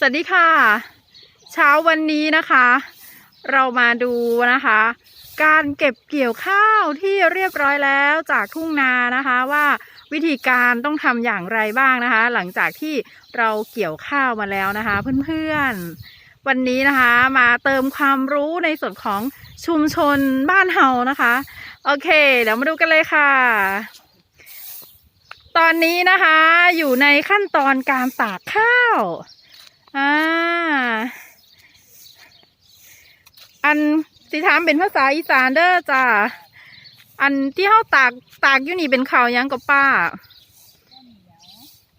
สวัสดีค่ะ เช้าวันนี้นะคะ เรามาดูนะคะ การเก็บเกี่ยวข้าวที่เรียบร้อยแล้วจากทุ่งนานะคะว่าวิธีการต้องทำอย่างไรบ้างนะคะ หลังจากที่เราเกี่ยวข้าวมาแล้วนะคะ เพื่อนๆ วันนี้นะคะมาเติมความรู้ในส่วนของชุมชนบ้านเฮานะคะ โอเค เดี๋ยวมาดูกันเลยค่ะตอนนี้นะคะอยู่ในขั้นตอนการตากข้าว อ่าอันสิถามเป็นภาษาอีสานเด้อจ้าอันที่เขาตากตากอยู่นี่เป็นข้าวยังกับป้า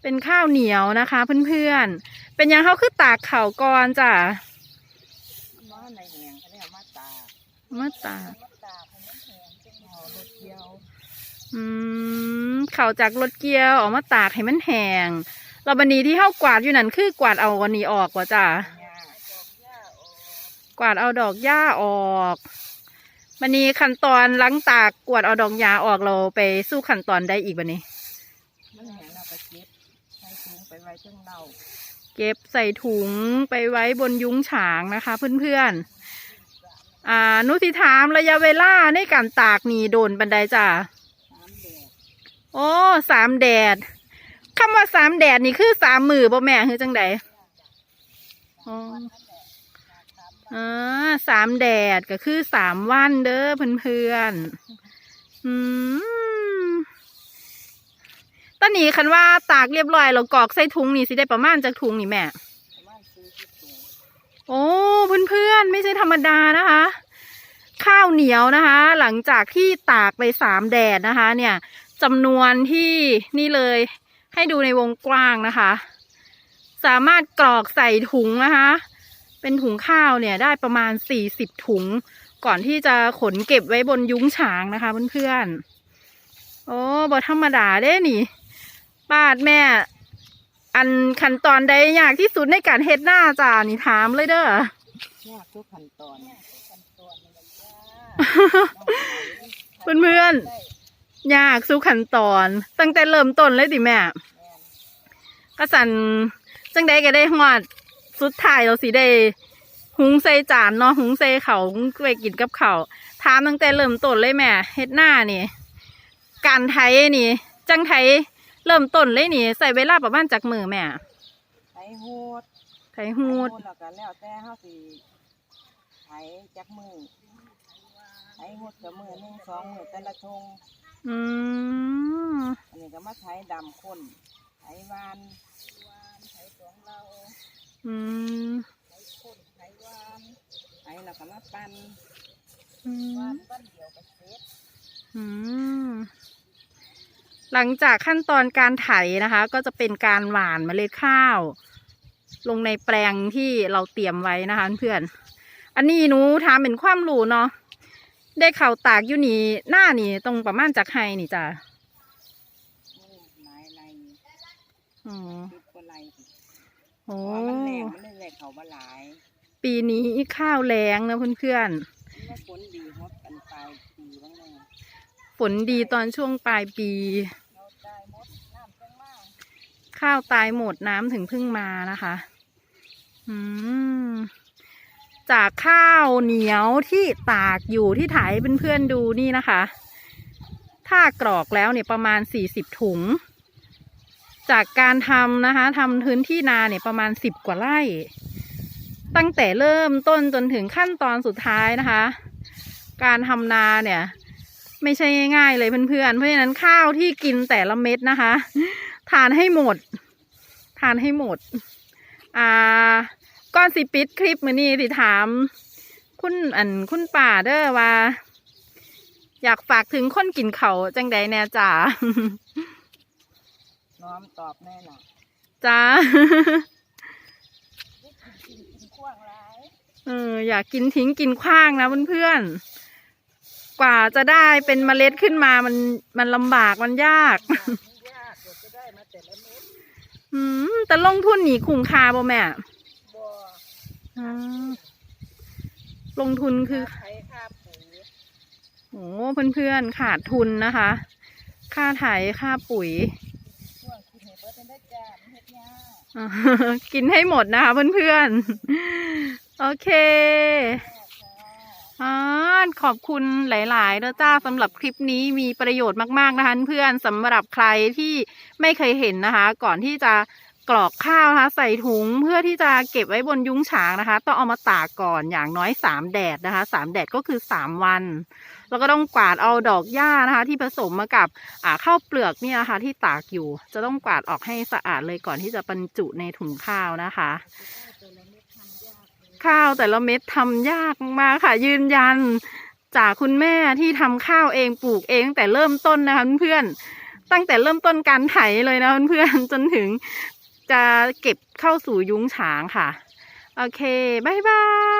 เป็นข้าวเหนียวนะคะ เพื่อนๆ เป็นยังเขาคือตากข้าวก่อนจ้ะมาในแหงเขาเรียกมาตากมาตากมาตากเอารถเกี่ยวอืมข้าวจากรถเกียวออกมาตากให้มันแห้ง แล้วบันนี้ที่เขากวาดอยู่นั่นคือกวาดเอาวันนี้ออกว่าจ้ะหญ้ากวาดเอาดอกหญ้าออกบันนี้ขั้นตอนล้างตากกวาดเอาดอกหญ้าออกเราไปสู้ขั้นตอนได้อีกบันนี้มันแหงเราก็เก็บใส่ถุงไปไว้เชิงเราเก็บใส่ถุงไปไว้บนยุ้งฉางนะคะ เพื่อนๆ อ่า นุสิถามระยะเวลาในการตากนี่โดนบันไดจ้ะสาโอ้สามแดด คำว่าสามแดดนี่คือสามมือบ่แม่คือจังใดอ๋ออ่าสามแดดก็คือสามวันเด้อเพื่อนๆอืมตอนนี้คันว่าตากเรียบร้อยเรากรอกใส่ถุงนี่สิได้ประมาณจากถุงนี่แม่ประมาณสี่สิบถุงโอ้เพื่อนๆไม่ใช่ธรรมดานะคะ ข้าวเหนียวนะคะ หลังจากที่ตากไปสามแดดนะคะ เนี่ยจำนวนที่นี่เลย ให้ดูในวงกว้างนะคะ สามารถกรอกใส่ถุงนะคะ เป็นถุงข้าวเนี่ยได้ประมาณสี่สิบถุง ก่อนที่จะขนเก็บไว้บนยุ้งฉางนะคะเพื่อนๆโอ้บธรรมดาเด้นี่ป้าดแม่ อันขั้นตอนใดยากที่สุดในการเฮ็ดหน้าจ้านี่ถามเลยเด้อยากทุกขั้นตอนขั้นตอนมันยากเพื่อนๆ ยากสู้ขั้นตอน ตั้งแต่เริ่มต้นเลยติแม่แม่นก็สันจังใดก็ได้หอดสุดท้ายเราสิได้หุงใส่จานเนาะหุงใส่เขาวหุงไปกินกับเขาวถามตั้งแต่เริ่มต้นเลยแม่เฮ็ดหน้านี่ การไถนี่ จังไถเริ่มต้นเลยนี่ ใส่เวลาประมาณจากมือแม่ไถหูดไถหูดแล้วก็แล้วแต่เฮาสิไถจักมือไถหูดกับมือหนึ่งสองมือแต่ละทง อืมอันนี้ก็มาไถดำข้นไถวานวานไถสองเราอืมไถข้นไถวานไถแล้วก็มาปั่นอืวามนวันเดียวก็เสร็จอืมหลังจากขั้นตอนการไถนะคะ ก็จะเป็นการหว่านเมล็ดข้าว ลงในแปลงที่เราเตรียมไว้นะคะ เพื่อน อันนี้หนูถามเป็นความรู้เนาะ ได้เข่าวตากอยู่นี่หน้านี่ตรงประมาณจากไฮนี่จ้ะโอ้หลายไรอ๋อสิบกว่าไรโอ้เพราะว่ามันแรงมันเลยแรงเขามาหลายปีนี้ข้าวแรงนะเพื่อนมันว่าฝนดีฮดกันปลายปีบ้างเลยๆ ฝนดีตอนช่วงปลายปี เราได้หมดน้ำจังมากข้าวตายหมดน้ำถึงเพิ่งมานะคะ อืม จากข้าวเหนียวที่ตากอยู่ที่ถ่ายเพื่อนๆดูนี่นะคะ ถ้ากรอกแล้วเนี่ยประมาณสี่สิบถุง จากการทำนะคะทำพื้นที่นาเนี่ยประมาณสิบกว่าไร่ ตั้งแต่เริ่มต้นจนถึงขั้นตอนสุดท้ายนะคะ การทำนาเนี่ยไม่ใช่ง่ายๆเลยเพื่อนๆ เพราะฉะนั้นข้าวที่กินแต่ละเม็ดนะคะ ทานให้หมด ทานให้หมด อ่า ก่อนสิปิดคลิปมือนี้สิถาม คุณอันคุณป่าเด้อว่า อยากฝากถึงคนกินเขาวจังใดแน่จ้า น้อมตอบแน่น่ะจ้า กินกินขว้างหลายเอออยากกินทิ้งกินขว้างนะเพื่อนๆ กว่าจะได้เป็นเมล็ดขึ้นมามันมันลำบากมันยากมันยากกว่าจะได้มาแต่ละเม็ด อืมแต่ลงทุนหนีคุ้มค่าบ่แม่บ่อ่า ลงทุนคือไถค่าปุ๋ยโอ้เพื่อนๆขาดทุนนะคะ ค่าไถค่าปุ๋ยช่วงกินให้เบิดได้จ้ามันเฮ็ดยากออ่ากินให้หมดนะคะเพื่อนๆ โอเคอ่าขอบคุณหลายๆเด้อจ้าสำหรับคลิปนี้มีประโยชน์มากๆนะคะเพื่อนสำหรับใครที่ไม่เคยเห็นนะคะ ก่อนที่จะ กรอกข้าวนะคะ ใส่ถุงเพื่อที่จะเก็บไว้บนยุ้งฉางนะคะ ต้องเอามาตากก่อนอย่างน้อยสามแดดนะคะสามแดดก็คือสามวันแล้วก็ต้องกวาดเอาดอกหญ้านะคะ ที่ผสมมากับอ่าข้าวเปลือกเนี่ยนะคะที่ตากอยู่ จะต้องกวาดออกให้สะอาดเลยก่อนที่จะบรรจุในถุงข้าวนะคะ ข้าวแต่ละเม็ดทำยากมากค่ะ ยืนยันจากคุณแม่ที่ทำข้าวเองปลูกเองตั้งแต่เริ่มต้นนะคะเพื่อนตั้งแต่เริ่มต้นการไถเลยนะเพื่อนๆจนถึง จะเก็บเข้าสู่ยุ้งฉางค่ะ โอเคบายบาย